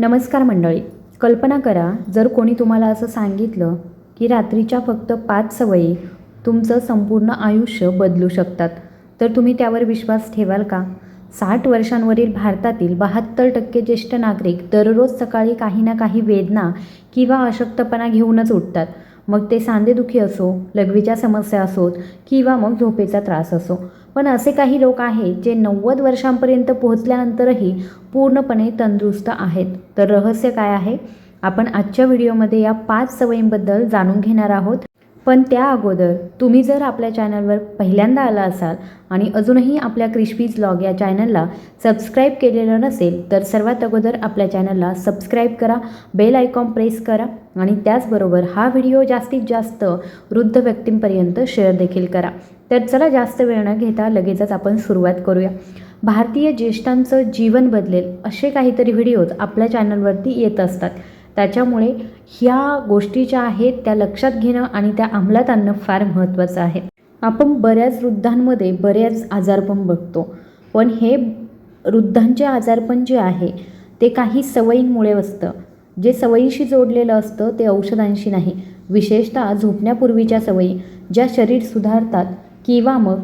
नमस्कार मंडळी. कल्पना करा जर कोणी तुम्हाला असं सांगितलं की रात्रीच्या फक्त पाच सवयी तुमचं संपूर्ण आयुष्य बदलू शकतात तर तुम्ही त्यावर विश्वास ठेवाल का? साठ वर्षांवरील भारतातील बहात्तर टक्के ज्येष्ठ नागरिक दररोज सकाळी काही ना काही वेदना किंवा अशक्तपणा घेऊनच उठतात. मग ते सांधेदुखी असो लघवीच्या समस्या असोत किंवा मग झोपेचा त्रास असो. पण असे काही लोक आहेत जे नव्वद वर्षांपर्यंत पोहोचल्यानंतरही पूर्णपणे तंदुरुस्त आहेत. तर रहस्य काय आहे? आपण आजच्या व्हिडिओमध्ये या पाच सवयींबद्दल जाणून घेणार आहोत. पण त्या अगोदर तुम्ही जर आपल्या चॅनलवर पहिल्यांदा आला असाल आणि अजूनही आपल्या क्रिस्पीज ब्लॉग या चॅनलला सबस्क्राईब केलेलं नसेल तर सर्वात अगोदर आपल्या चॅनलला सबस्क्राईब करा बेल आयकॉन प्रेस करा आणि त्याचबरोबर हा व्हिडिओ जास्तीत जास्त वृद्ध व्यक्तींपर्यंत शेअर देखील करा. तर चला जास्त वेळ न घेता लगेचच आपण सुरुवात करूया. भारतीय ज्येष्ठांचं जीवन बदलेल असे काहीतरी व्हिडिओज आपल्या चॅनलवरती येत असतात. त्याच्यामुळे ह्या गोष्टी ज्या आहेत त्या लक्षात घेणं आणि त्या अंमलात आणणं फार महत्त्वाचं आहे. आपण बऱ्याच वृद्धांमध्ये बऱ्याच आजारपण बघतो. पण हे वृद्धांचे आजारपण जे आहे ते काही सवयींमुळे असतं. जे सवयीशी जोडलेलं असतं ते औषधांशी नाही. विशेषतः झोपण्यापूर्वीच्या सवयी ज्या शरीर सुधारतात किंवा मग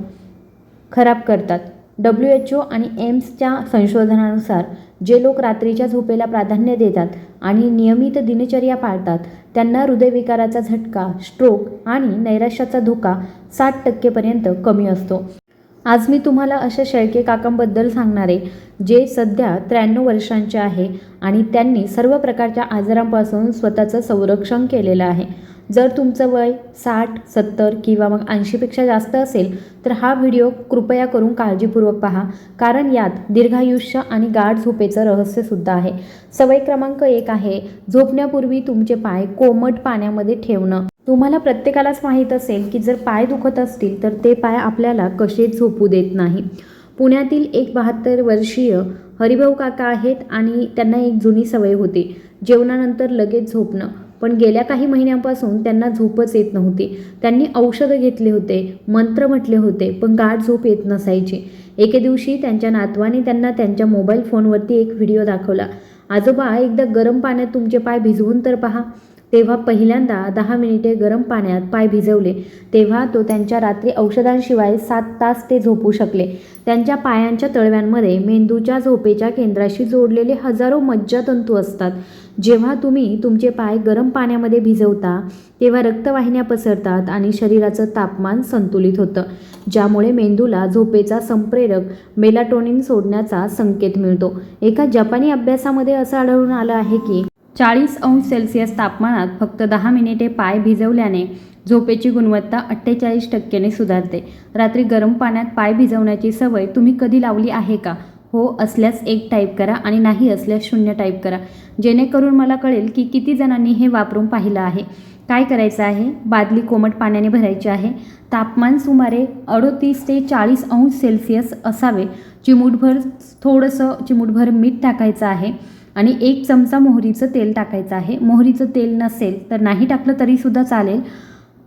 खराब करतात. डब्ल्यू एच ओ आणि एम्सच्या संशोधनानुसार जे लोक रात्रीच्या झोपेला प्राधान्य देतात आणि नियमित दिनचर्या पाळतात त्यांना हृदयविकाराचा झटका स्ट्रोक आणि नैराश्याचा धोका साठ टक्केपर्यंत कमी असतो. आज मी तुम्हाला अशा शेळके काकांबद्दल सांगणार आहे जे सध्या त्र्याण्णव वर्षांचे आहे आणि त्यांनी सर्व प्रकारच्या आजारांपासून स्वतःचं संरक्षण केलेलं आहे. जर तुमचं वय साठ सत्तर किंवा मग ऐंशीपेक्षा जास्त असेल तर हा व्हिडिओ कृपया करून काळजीपूर्वक पहा. कारण यात दीर्घायुष्य आणि गाढ झोपेचं रहस्यसुद्धा आहे. सवय क्रमांक एक आहे झोपण्यापूर्वी तुमचे पाय कोमट पाण्यामध्ये ठेवणं. तुम्हाला प्रत्येकालाच माहीत असेल की जर पाय दुखत असतील तर ते पाय आपल्याला कसे झोपू देत नाही? पुण्यातील एक बहात्तर वर्षीय हरिभाऊ काका आहेत आणि त्यांना एक जुनी सवय होती जेवणानंतर लगेच झोपणं. पण गेल्या काही महिन्यांपासून त्यांना झोपच येत नव्हती. त्यांनी औषधं घेतले होते मंत्र म्हटले होते पण गाढ झोप येत नसायची. एके दिवशी त्यांच्या नातवाने त्यांना त्यांच्या मोबाईल फोनवरती एक व्हिडिओ दाखवला. आजोबा एकदा गरम पाण्यात तुमचे पाय भिजवून तर पहा. तेव्हा पहिल्यांदा दहा मिनिटे गरम पाण्यात पाय भिजवले. तेव्हा तो त्यांच्या रात्री औषधांशिवाय सात तास ते झोपू शकले. त्यांच्या पायांच्या तळव्यांमध्ये मेंदूच्या झोपेच्या केंद्राशी जोडलेले हजारो मज्जातंतू असतात. जेव्हा तुम्ही तुमचे पाय गरम पाण्यामध्ये भिजवता तेव्हा रक्तवाहिन्या पसरतात आणि शरीराचं तापमान संतुलित होतं ज्यामुळे मेंदूला झोपेचा संप्रेरक मेलाटोनिन सोडण्याचा संकेत मिळतो. एका जपानी अभ्यासामध्ये असं आढळून आलं आहे की चाळीस अंश सेल्सिअस तापमानात फक्त दहा मिनिटे पाय भिजवल्याने झोपेची गुणवत्ता अठ्ठेचाळीस टक्क्याने सुधारते. रात्री गरम पाण्यात पाय भिजवण्याची सवय तुम्ही कधी लावली आहे का? हो असल्यास एक टाईप करा आणि नाही असल्यास शून्य टाईप करा. जेणेकरून मला कळेल की किती जणांनी हे वापरून पाहिलं आहे. काय करायचं आहे? बादली कोमट पाण्याने भरायची आहे. तापमान सुमारे अडोतीस ते चाळीस अंश सेल्सिअस असावे. चिमूटभर थोडंसं चिमूटभर मीठ टाकायचं आहे आणि एक चमचा मोहरीचं तेल टाकायचं आहे. मोहरीचं तेल नसेल तर नाही टाकलं तरीसुद्धा चालेल.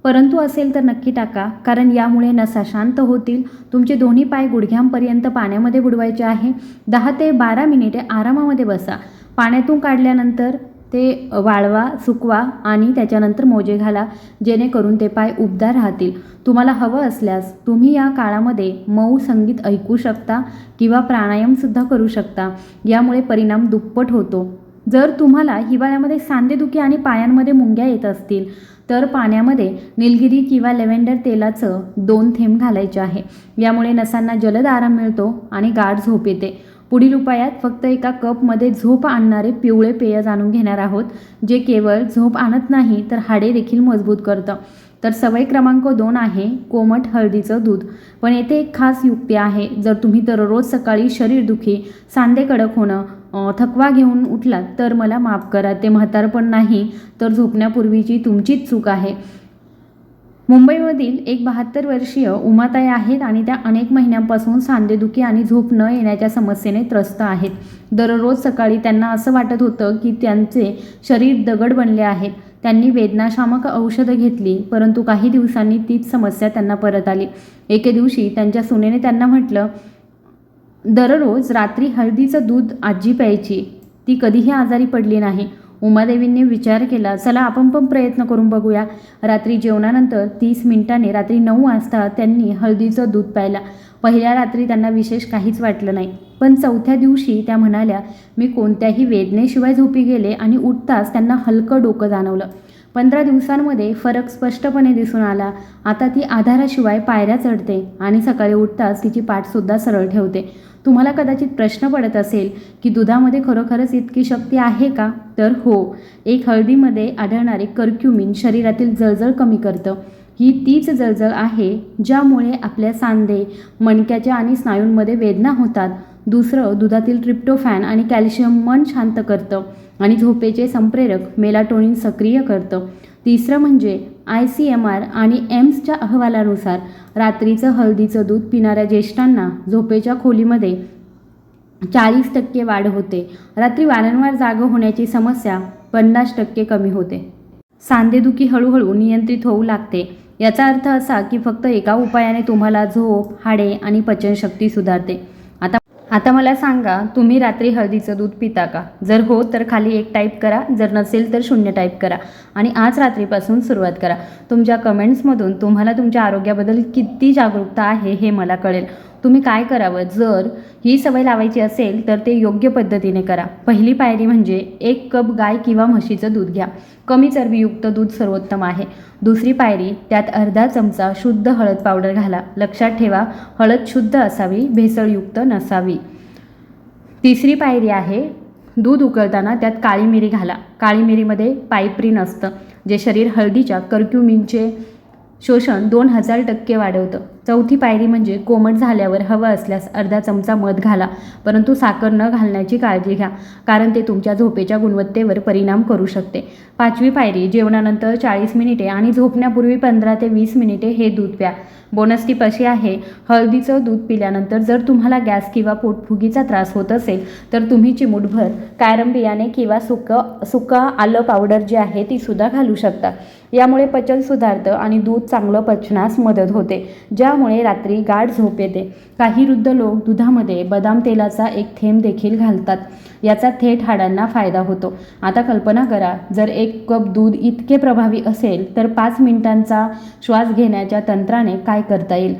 परंतु असेल तर नक्की टाका कारण यामुळे नसा शांत होतील. तुमचे दोन्ही पाय गुडघ्यांपर्यंत पाण्यामध्ये बुडवायचे आहे. दहा ते बारा मिनिटे आरामामध्ये बसा. पाण्यातून काढल्यानंतर ते वाळवा सुकवा आणि त्याच्यानंतर मोजे घाला जेणेकरून ते पाय उबदार राहतील. तुम्हाला हवं असल्यास तुम्ही या काळामध्ये मऊ संगीत ऐकू शकता किंवा प्राणायामसुद्धा करू शकता. यामुळे परिणाम दुप्पट होतो. जर तुम्हाला हिवाळ्यामध्ये सांधेदुखी आणि पायांमध्ये मुंग्या येत असतील तर पाण्यामध्ये निलगिरी किंवा लेव्हेंडर तेलाचं दोन थेंब घालायचे आहे. यामुळे नसांना जलद आराम मिळतो आणि गाढ झोप येते. पुढील उपायात फक्त एका कपमध्ये झोप आणणारे पिवळे पेय जाणून घेणार आहोत जे केवळ झोप आणत नाही तर हाडे देखील मजबूत करतं. तर सवय क्रमांक दोन आहे कोमट हळदीचं दूध. पण येथे एक खास युक्ती आहे जर तुम्ही दररोज सकाळी शरीरदुखी सांधे कडक होणं थकवा घेऊन उठलात तर मला माफ करा ते म्हातारपण नाही तर झोपण्यापूर्वीची तुमचीच चूक आहे. मुंबईमधील एक बहात्तर वर्षीय उमाताई आहेत आणि त्या अनेक महिन्यांपासून सांधेदुखी आणि झोप न येण्याच्या समस्येने त्रस्त आहेत. दररोज सकाळी त्यांना असं वाटत होतं की त्यांचे शरीर दगड बनले आहेत. त्यांनी वेदनाशामक औषधं घेतली परंतु काही दिवसांनी तीच समस्या त्यांना परत आली. एके दिवशी त्यांच्या सुनेने त्यांना म्हटलं दररोज रात्री हळदीचं दूध आजी प्यायची. ती कधीही आजारी पडली नाही. उमादेवींनी विचार केला चला आपण पण प्रयत्न करून बघूया. रात्री जेवणानंतर तीस मिनिटांनी रात्री नऊ वाजता त्यांनी हळदीचं दूध प्यायला. पहिल्या रात्री त्यांना विशेष काहीच वाटलं नाही. पण चौथ्या दिवशी त्या म्हणाल्या मी कोणत्याही वेदनेशिवाय झोपी गेले आणि उठताच त्यांना हलकं डोकं जाणवलं. पंधरा दिवसांमध्ये फरक स्पष्टपणे दिसून आला. आता ती आधाराशिवाय पायऱ्या चढते आणि सकाळी उठताच तिची पाठसुद्धा सरळ ठेवते. तुम्हाला कदाचित प्रश्न पडत असेल की दुधामध्ये खरोखरच इतकी शक्ती आहे का? तर हो एक हळदीमध्ये आढळणारे कर्क्युमिन शरीरातील जळजळ कमी करतं. ही तीच जळजळ आहे ज्यामुळे आपल्या सांधे मणक्याच्या आणि स्नायूंमध्ये वेदना होतात. दुसरं दुधातील ट्रिप्टोफॅन आणि कॅल्शियम मन शांत करतं. आणि झोपेचे संप्रेरक मेलाटोनिन सक्रिय करतं. तिसरं म्हणजे आय सी एम आर आणि एम्सच्या अहवालानुसार रात्रीचं हळदीचं दूध पिणाऱ्या ज्येष्ठांना झोपेच्या खोलीमध्ये चाळीस टक्के वाढ होते. रात्री वारंवार जाग होण्याची समस्या पन्नास टक्के कमी होते. सांधेदुखी हळूहळू नियंत्रित होऊ लागते. याचा अर्थ असा की फक्त एका उपायाने तुम्हाला झोप हाडे आणि पचनशक्ती सुधारते. आता मला सांगा तुम्ही रात्री हळदीचं दूध पिता का? जर हो तर खाली एक टाईप करा जर नसेल तर शून्य टाईप करा. आणि आज रात्रीपासून सुरुवात करा. तुमच्या कमेंट्समधून तुम्हाला तुमच्या आरोग्याबद्दल किती जागरूकता आहे हे मला कळेल. तुम्ही काय करावं? जर ही सवय लावायची असेल तर ते योग्य पद्धतीने करा. पहिली पायरी म्हणजे एक कप गाय किंवा म्हशीचं दूध घ्या. कमी चरबीयुक्त दूध सर्वोत्तम आहे. दुसरी पायरी त्यात अर्धा चमचा शुद्ध हळद पावडर घाला. लक्षात ठेवा हळद शुद्ध असावी भेसळयुक्त नसावी. तिसरी पायरी आहे दूध उकळताना त्यात काळी मिरी घाला. काळी मिरीमध्ये पायप्रिन असतं जे शरीर हळदीच्या कर्क्युमिनचे शोषण दोन हजार टक्के वाढवतं. चौथी पायरी म्हणजे कोमट झाल्यावर हवं असल्यास अर्धा चमचा मध घाला परंतु साखर न घालण्याची काळजी घ्या कारण ते तुमच्या झोपेच्या गुणवत्तेवर परिणाम करू शकते. पाचवी पायरी जेवणानंतर चाळीस मिनिटे आणि झोपण्यापूर्वी पंधरा ते वीस मिनिटे हे दूध प्या. बोनस टीप अशी आहे हळदीचं दूध पिल्यानंतर जर तुम्हाला गॅस किंवा पोटफुगीचा त्रास होत असेल तर तुम्ही चिमूटभर कायरम बियाणे किंवा सुकं सुकं आलं पावडर जी आहे ती सुद्धा घालू शकता. यामुळे पचन सुधारतं आणि दूध चांगलं पचनास मदत होते. ज्या त्यामुळे रात्री गाढ झोप येते. काही वृद्ध लोक दुधामध्ये बदाम तेलाचा एक थेंब देखील घालतात. याचा थेट हाडांना फायदा होतो. आता कल्पना करा जर एक कप दूध इतके प्रभावी असेल तर पाच मिनिटांचा श्वास घेण्याच्या तंत्राने काय करता येईल?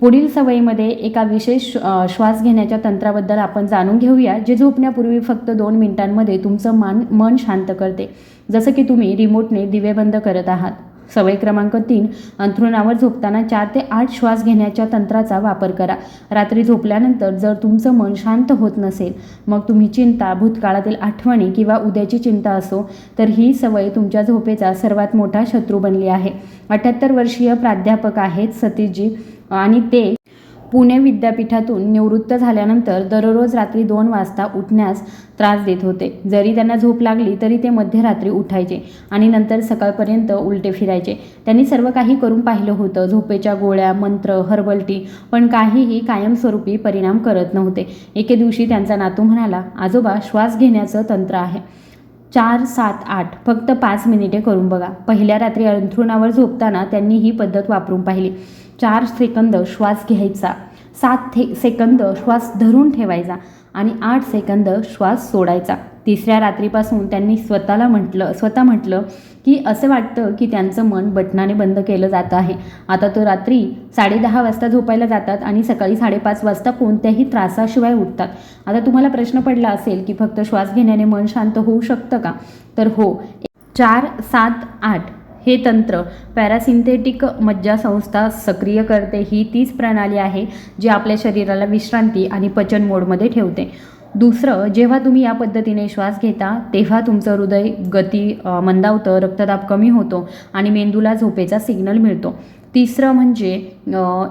पुढील सवयीमध्ये एका विशेष श्वास घेण्याच्या तंत्राबद्दल आपण जाणून घेऊया जे झोपण्यापूर्वी फक्त दोन मिनिटांमध्ये तुमचं मान मन शांत करते. जसं की तुम्ही रिमोटने दिवे बंद करत आहात. सवय क्रमांक तीन अंथरुणावर झोपताना चार ते आठ श्वास घेण्याच्या तंत्राचा वापर करा. रात्री झोपल्यानंतर जर तुमचं मन शांत होत नसेल मग तुम्ही चिंता भूतकाळातील आठवणी किंवा उद्याची चिंता असो तर ही सवय तुमच्या झोपेचा सर्वात मोठा शत्रू बनली आहे. अठ्याहत्तर वर्षीय प्राध्यापक आहेत सतीशजी आणि ते पुणे विद्यापीठातून निवृत्त झाल्यानंतर दररोज रात्री दोन वाजता उठण्यास त्रास देत होते. जरी त्यांना झोप लागली तरी ते मध्यरात्री उठायचे आणि नंतर सकाळपर्यंत उलटे फिरायचे. त्यांनी सर्व काही करून पाहिलं होतं. झोपेच्या गोळ्या मंत्र हर्बल टी पण काहीही कायमस्वरूपी परिणाम करत नव्हते. एके दिवशी त्यांचा नातू म्हणाला आजोबा श्वास घेण्याचं तंत्र आहे. चार सात आठ. फक्त पाच मिनिटे करून बघा. पहिल्या रात्री अंथरुणावर झोपताना त्यांनी ही पद्धत वापरून पाहिली. चार सेकंद श्वास घ्यायचा. सात थे सेकंद श्वास धरून ठेवायचा आणि आठ सेकंद श्वास सोडायचा. तिसऱ्या रात्रीपासून त्यांनी स्वतःला म्हटलं स्वतः म्हटलं की असं वाटतं की त्यांचं मन बटनाने बंद केलं जात आहे. आता तो रात्री साडेदहा वाजता झोपायला जातात आणि सकाळी साडेपाच वाजता कोणत्याही त्रासाशिवाय उठतात. आता तुम्हाला प्रश्न पडला असेल की फक्त श्वास घेण्याने मन शांत होऊ शकतं का? तर हो. चार सात आठ हे तंत्र पॅरासिंथेटिक मज्जा संस्था सक्रिय करते. ही तीच प्रणाली आहे जी आपल्या शरीराला विश्रांती आणि पचन मोडमध्ये ठेवते. दुसरं जेव्हा तुम्ही या पद्धतीने श्वास घेता तेव्हा तुमचं हृदय गती मंदावतं रक्तदाब कमी होतो आणि मेंदूला झोपेचा सिग्नल मिळतो. तिसरं म्हणजे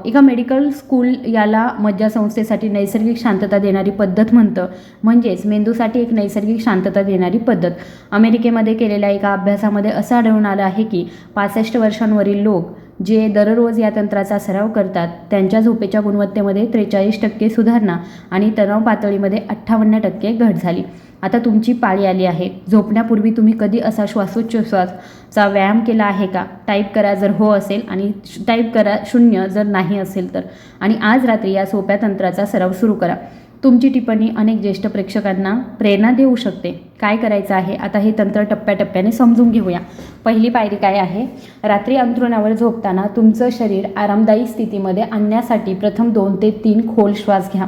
एका मेडिकल स्कूल याला मज्जासंस्थेसाठी नैसर्गिक शांतता देणारी पद्धत म्हणतं. म्हणजेच मेंदूसाठी एक नैसर्गिक शांतता देणारी पद्धत. अमेरिकेमध्ये केलेल्या एका अभ्यासामध्ये असं आढळून आलं आहे की पासष्ट वर्षांवरील लोक जे दररोज या तंत्राचा सराव करतात त्यांच्या झोपेच्या गुणवत्तेमध्ये त्रेचाळीस टक्के सुधारणा आणि तणाव पातळीमध्ये अठ्ठावन्न टक्के घट झाली. आता तुमची पाळी आली आहे. झोपण्यापूर्वी तुम्ही कधी असा श्वासोच्छ्वासचा व्यायाम केला आहे का? टाईप करा जर हो असेल आणि टाईप करा शून्य जर नाही असेल तर. आणि आज रात्री या सोप्या तंत्राचा सराव सुरू करा. तुमची टिप्पणी अनेक ज्येष्ठ प्रेक्षकांना प्रेरणा देऊ शकते. काय करायचं आहे? आता हे तंत्र टप्प्याटप्प्याने समजून घेऊया. पहिली पायरी काय आहे? रात्री अंथरुणावर झोपताना तुमचं शरीर आरामदायी स्थितीमध्ये आणण्यासाठी प्रथम दोन ते तीन खोल श्वास घ्या.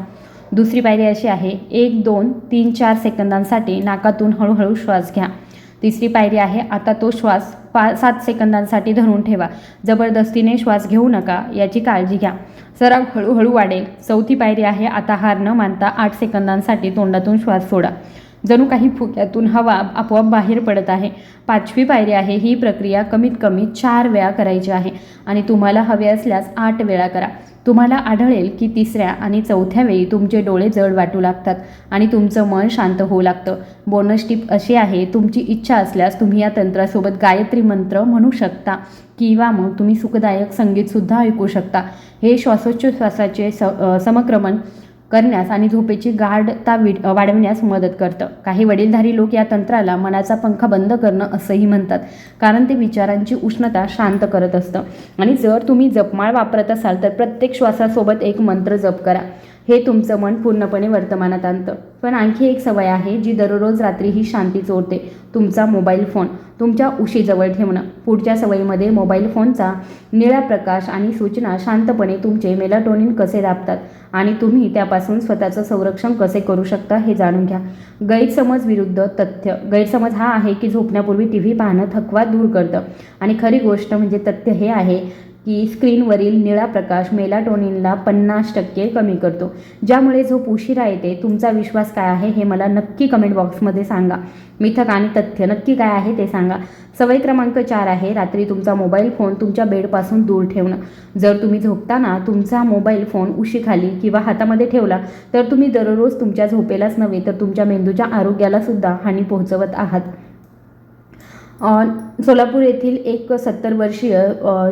दुसरी पायरी अशी आहे एक दोन तीन चार सेकंदांसाठी नाकातून हळूहळू श्वास घ्या. तिसरी पायरी आहे आता तो श्वास पा सात सेकंदांसाठी धरून ठेवा. जबरदस्तीने श्वास घेऊ नका याची काळजी घ्या. सराव हळूहळू वाढेल. चौथी पायरी आहे आता हार न मानता आठ सेकंदांसाठी तोंडातून श्वास सोडा. जणू काही फुक्यातून हवा आपोआप बाहेर पडत आहे. पाचवी पायरी आहे. ही प्रक्रिया कमीत कमी चार वेळा करायची आहे आणि तुम्हाला हवे असल्यास आठ वेळा करा. तुम्हाला आढळेल की तिसऱ्या आणि चौथ्या वेळी तुमचे डोळे जड वाटू लागतात आणि तुमचं मन शांत होऊ लागतं. बोनस टिप अशी आहे तुमची इच्छा असल्यास तुम्ही या तंत्रासोबत गायत्री मंत्र म्हणू शकता किंवा मग तुम्ही सुखदायक संगीतसुद्धा ऐकू शकता. हे श्वासोच्छ्वासाचे स समक्रमण करण्यास आणि झोपेची गाढता विड वाढविण्यास मदत करतं. काही वडीलधारी लोक या तंत्राला मनाचा पंखा बंद करणं असंही म्हणतात कारण ते विचारांची उष्णता शांत करत असतं. आणि जर तुम्ही जपमाळ वापरत असाल तर प्रत्येक श्वासासोबत एक मंत्र जप करा. हे तुमचं मन पूर्णपणे वर्तमानात आणतं. पण आणखी एक सवय आहे जी दररोज रात्री ही शांती चोरते. तुमचा मोबाईल फोन. तुमच्या उशीजवळ ठेवणं. पुढच्या सवयीमध्ये मोबाईल फोनचा निळा प्रकाश आणि सूचना शांतपणे तुमचे मेलाटोनिन कसे दाबतात? आणि तुम्ही त्यापासून स्वतःचं संरक्षण कसे करू शकता हे जाणून घ्या. गैरसमज विरुद्ध तथ्य. गैरसमज हा आहे की झोपण्यापूर्वी टी व्ही पाहणं थकवा दूर करतं. आणि खरी गोष्ट म्हणजे तथ्य हे आहे की स्क्रीनवरील निळा प्रकाश मेलाटोनिनला पन्नास टक्के कमी करतो. ज्यामुळे झोप उशिरा येते तुमचा विश्वास काय आहे हे मला नक्की कमेंट बॉक्समध्ये सांगा. मिथक आणि तथ्य नक्की काय आहे ते सांगा. सवय क्रमांक चार आहे रात्री तुमचा मोबाईल फोन तुमच्या बेडपासून दूर ठेवणं. जर तुम्ही झोपताना तुमचा मोबाईल फोन उशीखाली किंवा हातामध्ये ठेवला तर तुम्ही दररोज तुमच्या झोपेलाच नव्हे तर तुमच्या मेंदूच्या आरोग्यालासुद्धा हानी पोहोचवत आहात. सोलापूर येथील एक सत्तर वर्षीय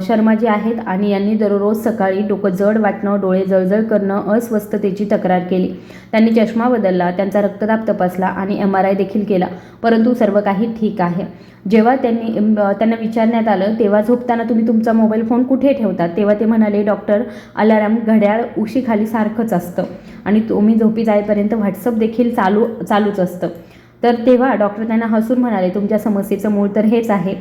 शर्मा जे आहेत आणि यांनी दररोज सकाळी डोकं जड वाटणं डोळे जळजळ करणं अस्वस्थतेची तक्रार केली. त्यांनी चष्मा बदलला त्यांचा रक्तदाब तपासला आणि एम आर आय देखील केला परंतु सर्व काही ठीक आहे. जेव्हा त्यांनी त्यांना विचारण्यात आलं तेव्हा झोपताना तुम्ही तुमचा मोबाईल फोन कुठे ठेवतात तेव्हा ते म्हणाले डॉक्टर अलाराम घड्याळ उशीखाली सारखंच असतं आणि तुम्ही झोपी जाईपर्यंत व्हॉट्सअप देखील चालू चालूच असतं. तर तेव्हा डॉक्टर त्यांना हसून म्हणाले तुमच्या समस्येचं मूळ तर हेच आहे.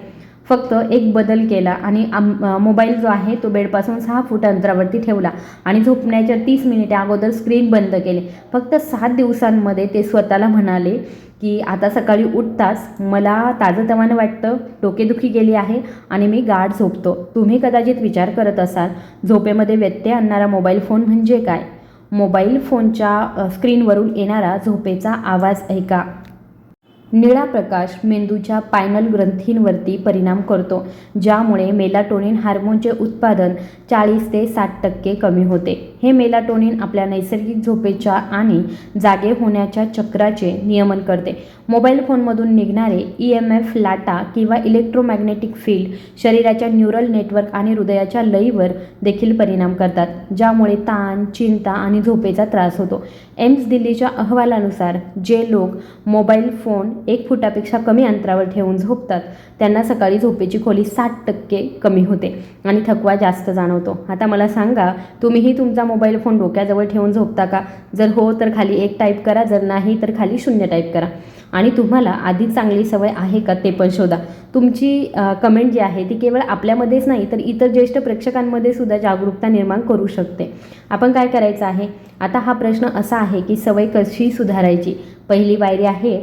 फक्त एक बदल केला आणि आम मोबाईल जो आहे तो बेडपासून सहा फूट अंतरावरती ठेवला आणि झोपण्याच्या तीस मिनिटे अगोदर स्क्रीन बंद केले. फक्त सात दिवसांमध्ये ते स्वतःला म्हणाले की आता सकाळी उठताच मला ताजंतवानं वाटतं डोकेदुखी गेली आहे आणि मी गाढ झोपतो. तुम्ही कदाचित विचार करत असाल झोपेमध्ये व्यत्यय आणणारा मोबाईल फोन म्हणजे काय? मोबाईल फोनच्या स्क्रीनवरून येणारा झोपेचा आवाज ऐका. निळा प्रकाश मेंदूच्या पायनल ग्रंथींवरती परिणाम करतो ज्यामुळे मेलाटोनिन हार्मोनचे उत्पादन चाळीस ते साठ टक्के कमी होते. हे मेलाटोनिन आपल्या नैसर्गिक झोपेच्या आणि जागे होण्याच्या चक्राचे नियमन करते. मोबाईल फोनमधून निघणारे ई एम एफ लाटा किंवा इलेक्ट्रोमॅग्नेटिक फील्ड शरीराच्या न्यूरल नेटवर्क आणि हृदयाच्या लयीवर देखील परिणाम करतात ज्यामुळे ताण चिंता आणि झोपेचा त्रास होतो. एम्स दिल्लीच्या अहवालानुसार जे लोक मोबाईल फोन एक फुटापेक्षा कमी अंतरावर ठेवून झोपतात त्यांना सकाळी झोपेची खोली साठ टक्के कमी होते आणि थकवा जास्त जाणवतो. आता मला सांगा तुम्हीही तुमचा मोबाईल फोन डोक्याजवळ ठेवून झोपता का? जर हो तर खाली एक टाईप करा जर नाही तर खाली शून्य टाईप करा. आणि तुम्हाला आधीच चांगली सवय आहे का ते पण शोधा. तुमची कमेंट जी आहे ती केवळ आपल्यामध्येच नाही तर इतर ज्येष्ठ प्रेक्षकांमध्ये सुद्धा जागरूकता निर्माण करू शकते. आपण काय करायचं आहे? आता हा प्रश्न असा आहे की सवय कशी सुधारायची? पहिली पायरी आहे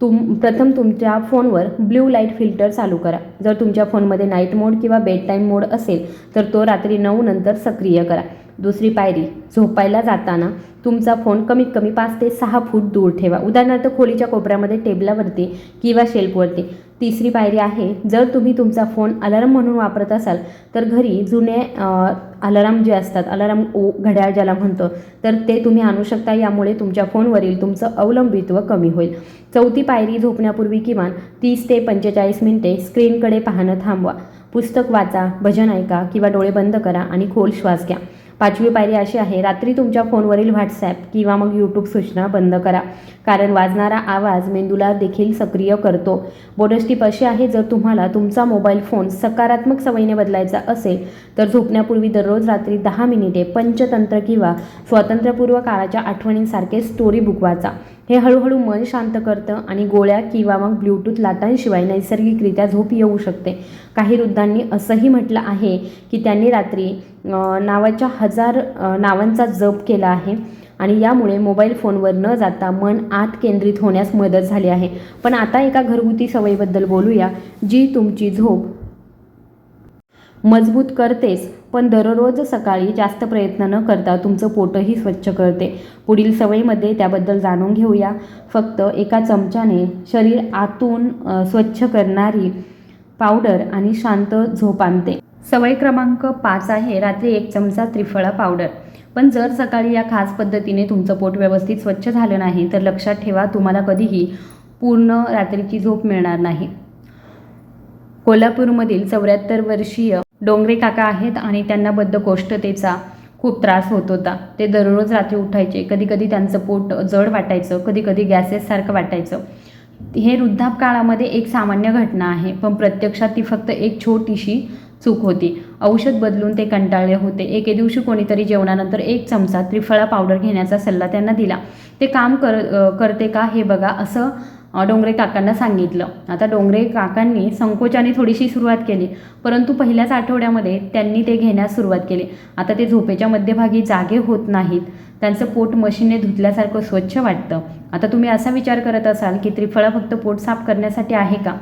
तुम प्रथम तुमच्या फोनवर ब्ल्यू लाइट फिल्टर चालू करा. जर तुमच्या फोनमध्ये नाईट मोड किंवा बेड टाईम मोड असेल तर तो रात्री नऊ नंतर सक्रिय करा. दुसरी पायरी झोपायला जाताना तुमचा फोन कमीत कमी पाच ते सहा फूट दूर ठेवा. उदाहरणार्थ खोलीच्या कोपऱ्यामध्ये टेबलावरती किंवा शेल्फवरती. तिसरी पायरी आहे जर तुम्ही तुमचा फोन अलार्म म्हणून वापरत असाल तर घरी जुने अलार्म जे असतात अलार्म ओ घड्याळ ज्याला म्हणतो तर ते तुम्ही आणू शकता. यामुळे तुमच्या फोनवरील तुमचं अवलंबित्व कमी होईल. चौथी पायरी झोपण्यापूर्वी किमान तीस ते पंचेचाळीस मिनिटे स्क्रीनकडे पाहणं थांबवा. पुस्तक वाचा भजन ऐका किंवा डोळे बंद करा आणि खोल श्वास घ्या. पाचवी पायरी अशी आहे रात्री तुमच्या फोनवरील व्हॉट्सॲप किंवा मग यूट्यूब सूचना बंद करा. कारण वाजणारा आवाज मेंदूला देखील सक्रिय करतो. बोनस टीप अशी आहे जर तुम्हाला तुमचा मोबाईल फोन सकारात्मक सवयीने बदलायचा असेल तर झोपण्यापूर्वी दररोज रात्री दहा मिनिटे पंचतंत्र किंवा स्वातंत्र्यपूर्व काळाच्या आठवणींसारखे स्टोरी बुक वाचा. हे हळूहळू मन शांत करतं आणि गोळ्या किंवा मग ब्ल्यूटूथ लाटांशिवाय नैसर्गिकरित्या झोप येऊ शकते. काही वृद्धांनी असंही म्हटलं आहे की त्यांनी रात्री नावाच्या हजार नावांचा जप केला आहे आणि यामुळे मोबाईल फोनवर न जाता मन आत केंद्रित होण्यास मदत झाली आहे. पण आता एका घरगुती सवयीबद्दल बोलूया जी तुमची झोप मजबूत करतेच पण दररोज सकाळी जास्त प्रयत्न न करता तुमचं पोटही स्वच्छ करते. पुढील सवयीमध्ये त्याबद्दल जाणून घेऊया. फक्त एका चमच्याने शरीर आतून स्वच्छ करणारी पावडर आणि शांत झोप आणते. सवय क्रमांक पाच आहे रात्री एक चमचा त्रिफळा पावडर. पण जर सकाळी या खास पद्धतीने तुमचं पोट व्यवस्थित स्वच्छ झालं नाही तर लक्षात ठेवा तुम्हाला कधीही पूर्ण रात्रीची झोप मिळणार नाही. कोल्हापूरमधील चौऱ्याहत्तर वर्षीय डोंगरे काका आहेत आणि त्यांना बद्धकोष्ठतेचा खूप त्रास होत होता. ते दररोज रात्री उठायचे कधी कधी त्यांचं पोट जड वाटायचं कधी कधी गॅसेससारखं वाटायचं. हे वृद्धापकाळामध्ये एक सामान्य घटना आहे पण प्रत्यक्षात ती फक्त एक छोटीशी चूक होती. औषध बदलून ते कंटाळले होते. एके दिवशी कोणीतरी जेवणानंतर एक चमचा त्रिफळा पावडर घेण्याचा सल्ला त्यांना दिला. ते काम कर करते का हे बघा असं डोंगरे काकांना सांगितलं. आता डोंगरे काकांनी संकोचाने थोडीशी सुरुवात केली. परंतु पहिल्याच आठवड्यामध्ये त्यांनी ते घेण्यास सुरुवात केली. आता ते झोपेच्या मध्यभागी जागे होत नाहीत. त्यांचं पोट मशीनने धुतल्यासारखं स्वच्छ वाटतं. आता तुम्ही असा विचार करत असाल की त्रिफळा फक्त पोट साफ करण्यासाठी आहे का?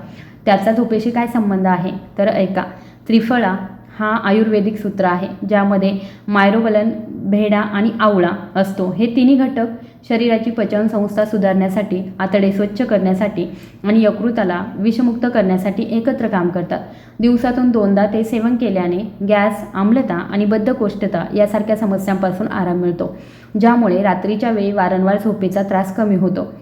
त्याचा झोपेशी काय संबंध आहे? तर ऐका. त्रिफळा हा आयुर्वेदिक सूत्र आहे ज्यामध्ये मायरोबलन भेडा आणि आवळा असतो. हे तिन्ही घटक शरीराची पचनसंस्था सुधारण्यासाठी आतडे स्वच्छ करण्यासाठी आणि यकृताला विषमुक्त करण्यासाठी एकत्र काम करतात. दिवसातून दोनदा ते सेवन केल्याने गॅस आम्लता आणि बद्धकोष्ठता यासारख्या समस्यांपासून आराम मिळतो ज्यामुळे रात्रीच्या वेळी वारंवार झोपेचा त्रास कमी होतो.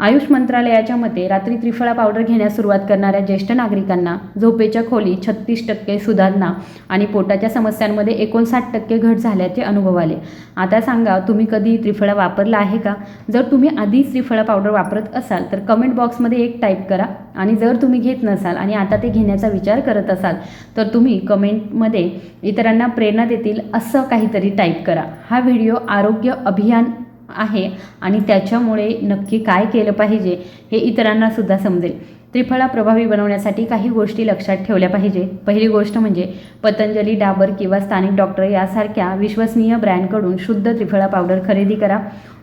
आयुष मंत्रालयाच्या मते रात्री त्रिफळा पावडर घेण्यास सुरुवात करणाऱ्या ज्येष्ठ नागरिकांना झोपेच्या खोली छत्तीस टक्के सुधारणा आणि पोटाच्या समस्यांमध्ये एकोणसाठ टक्के घट झाल्याचे अनुभव आले. आता सांगा तुम्ही कधी त्रिफळा वापरला आहे का? जर तुम्ही आधीच त्रिफळा पावडर वापरत असाल तर कमेंट बॉक्समध्ये एक टाईप करा आणि जर तुम्ही घेत नसाल आणि आता ते घेण्याचा विचार करत असाल तर तुम्ही कमेंटमध्ये इतरांना प्रेरणा देतील असं काहीतरी टाईप करा. हा व्हिडिओ आरोग्य अभियान आहे आणि त्याच्यामुळे नक्की काय केलं पाहिजे हे इतरांना सुद्धा समजेल. त्रिफळा प्रभावी बनवण्यासाठी काही गोष्टी लक्षात ठेवल्या पाहिजे. पहिली गोष्ट म्हणजे पतंजली डाबर किंवा स्थानिक डॉक्टर यासारख्या विश्वसनीय ब्रँडकडून शुद्ध त्रिफळा पावडर खरेदी करा.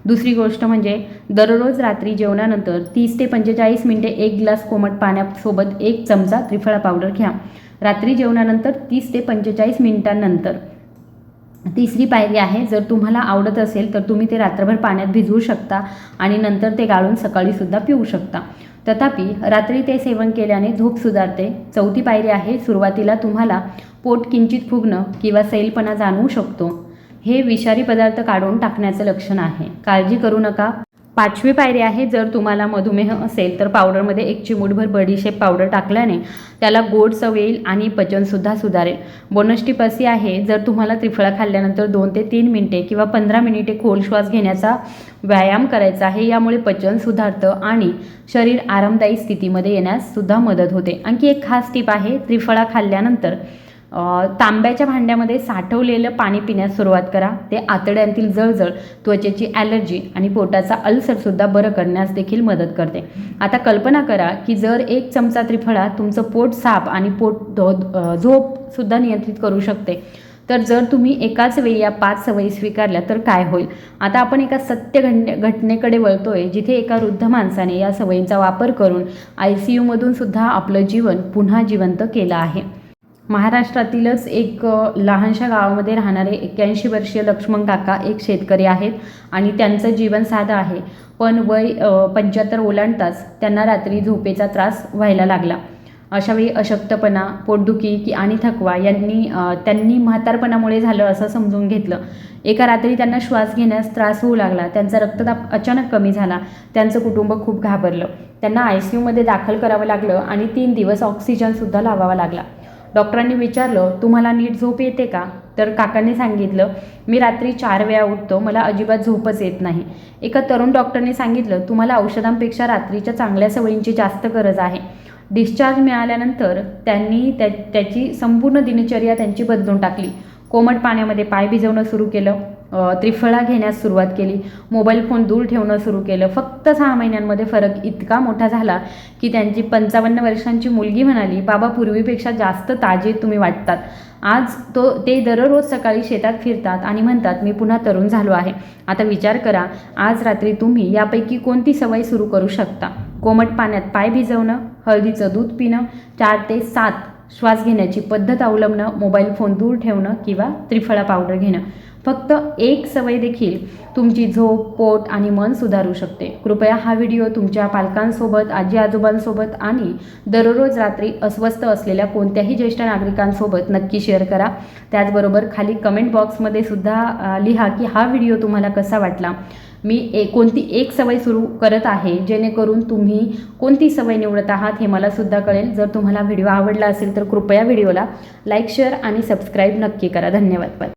दुसरी गोष्ट म्हणजे दररोज रात्री जेवणानंतर तीस ते पंचेचाळीस मिनिटे एक ग्लास कोमट पाण्यासोबत एक चमचा त्रिफळा पावडर घ्या. रात्री जेवणानंतर तीस ते पंचेचाळीस मिनिटांनंतर तिसरी पायरी आहे जर तुम्हाला आवडत असेल तर तुम्ही ते रात्रभर पाण्यात भिजवू शकता आणि नंतर ते गाळून सकाळीसुद्धा पिऊ शकता. तथापि रात्री ते सेवन केल्याने झोप सुधारते. चौथी पायरी आहे सुरुवातीला तुम्हाला पोट किंचित फुगणं किंवा सैलपणा जाणवू शकतो. हे विषारी पदार्थ काढून टाकण्याचं लक्षण आहे. काळजी करू नका. पाचवी पायरी आहे जर तुम्हाला मधुमेह असेल तर पावडरमध्ये एक चिमूटभर बडीशेप पावडर टाकल्याने त्याला गोड चव येईल आणि पचनसुद्धा सुधारेल. बोनस टिप अशी आहे जर तुम्हाला त्रिफळा खाल्ल्यानंतर दोन ते तीन मिनिटे किंवा पंधरा मिनिटे खोल श्वास घेण्याचा व्यायाम करायचा आहे यामुळे पचन सुधारतं आणि शरीर आरामदायी स्थितीमध्ये येण्यास सुद्धा मदत होते. आणखी एक खास टिप आहे त्रिफळा खाल्ल्यानंतर तांब्याच्या भांड्यामध्ये साठवलेलं पाणी पिण्यास सुरुवात करा. ते आतड्यांतील जळजळ त्वचेची ॲलर्जी आणि पोटाचा अल्सरसुद्धा बरं करण्यास देखील मदत करते. आता कल्पना करा की जर एक चमचा त्रिफळा तुमचं पोट साफ आणि पोट झोपसुद्धा नियंत्रित करू शकते. तर जर तुम्ही एकाच वेळी या पाच सवयी स्वीकारल्या तर काय होईल? आता आपण एका सत्य घटने घटनेकडे वळतोय जिथे एका वृद्ध माणसाने या सवयींचा वापर करून आय सी यूमधून सुद्धा आपलं जीवन पुन्हा जिवंत केलं आहे. महाराष्ट्रातीलच एक लहानशा गावामध्ये राहणारे एक्क्याऐंशी वर्षीय लक्ष्मण काका एक शेतकरी आहेत आणि त्यांचं जीवन साधं आहे. पण वय पंच्याहत्तर ओलांडताच त्यांना रात्री झोपेचा त्रास व्हायला लागला. अशावेळी अशक्तपणा पोटदुखी की आणि थकवा यांनी त्यांनी म्हातारपणामुळे झालं असं समजून घेतलं. एका रात्री त्यांना श्वास घेण्यास त्रास होऊ लागला. त्यांचा रक्तदाब अचानक कमी झाला. त्यांचं कुटुंब खूप घाबरलं. त्यांना आय सी यूमध्ये दाखल करावं लागलं आणि तीन दिवस ऑक्सिजनसुद्धा लावावा लागला. डॉक्टरांनी विचारलं तुम्हाला नीट झोप येते का? तर काकांनी सांगितलं मी रात्री चार वेळा उठतो मला अजिबात झोपच येत नाही. एका तरुण डॉक्टरने सांगितलं तुम्हाला औषधांपेक्षा रात्रीच्या चांगल्या सवयींची जास्त गरज आहे. डिस्चार्ज मिळाल्यानंतर त्यांनी त्या त्याची संपूर्ण दिनचर्या त्यांची बदलून टाकली. कोमट पाण्यामध्ये पाय भिजवणं सुरू केलं. त्रिफळा घेण्यास सुरुवात केली. मोबाईल फोन दूर ठेवणं सुरू केलं. फक्त सहा महिन्यांमध्ये फरक इतका मोठा झाला की त्यांची पंचावन्न वर्षांची मुलगी म्हणाली बाबा पूर्वीपेक्षा जास्त ताजे तुम्ही वाटतात. आज तो ते दररोज सकाळी शेतात फिरतात आणि म्हणतात मी पुन्हा तरुण झालो आहे. आता विचार करा आज रात्री तुम्ही यापैकी कोणती सवय सुरू करू शकता? कोमट पाण्यात पाय भिजवणं हळदीचं दूध पिणं चार ते सात श्वास घेण्याची पद्धत अवलंबणं मोबाईल फोन दूर ठेवणं किंवा त्रिफळा पावडर घेणं. फक्त एक सवय देखील तुमची झोप पोट आणि मन सुधारू शकते. कृपया हा व्हिडिओ तुमच्या पालकांसोबत आजी आजोबांसोबत आणि दररोज रात्री अस्वस्थ असलेल्या कोणत्याही ज्येष्ठ नागरिकांसोबत नक्की शेअर करा. त्याचबरोबर खाली कमेंट बॉक्समध्ये सुद्धा लिहा की हा व्हिडिओ तुम्हाला कसा वाटला. मी ए कोणती एक सवय सुरू करत आहे जेणेकरून तुम्ही कोणती सवय निवडत आहात हे मला सुद्धा कळेल. जर तुम्हाला व्हिडिओ आवडला असेल तर कृपया व्हिडिओला लाईक शेअर आणि सबस्क्राईब नक्की करा. धन्यवाद.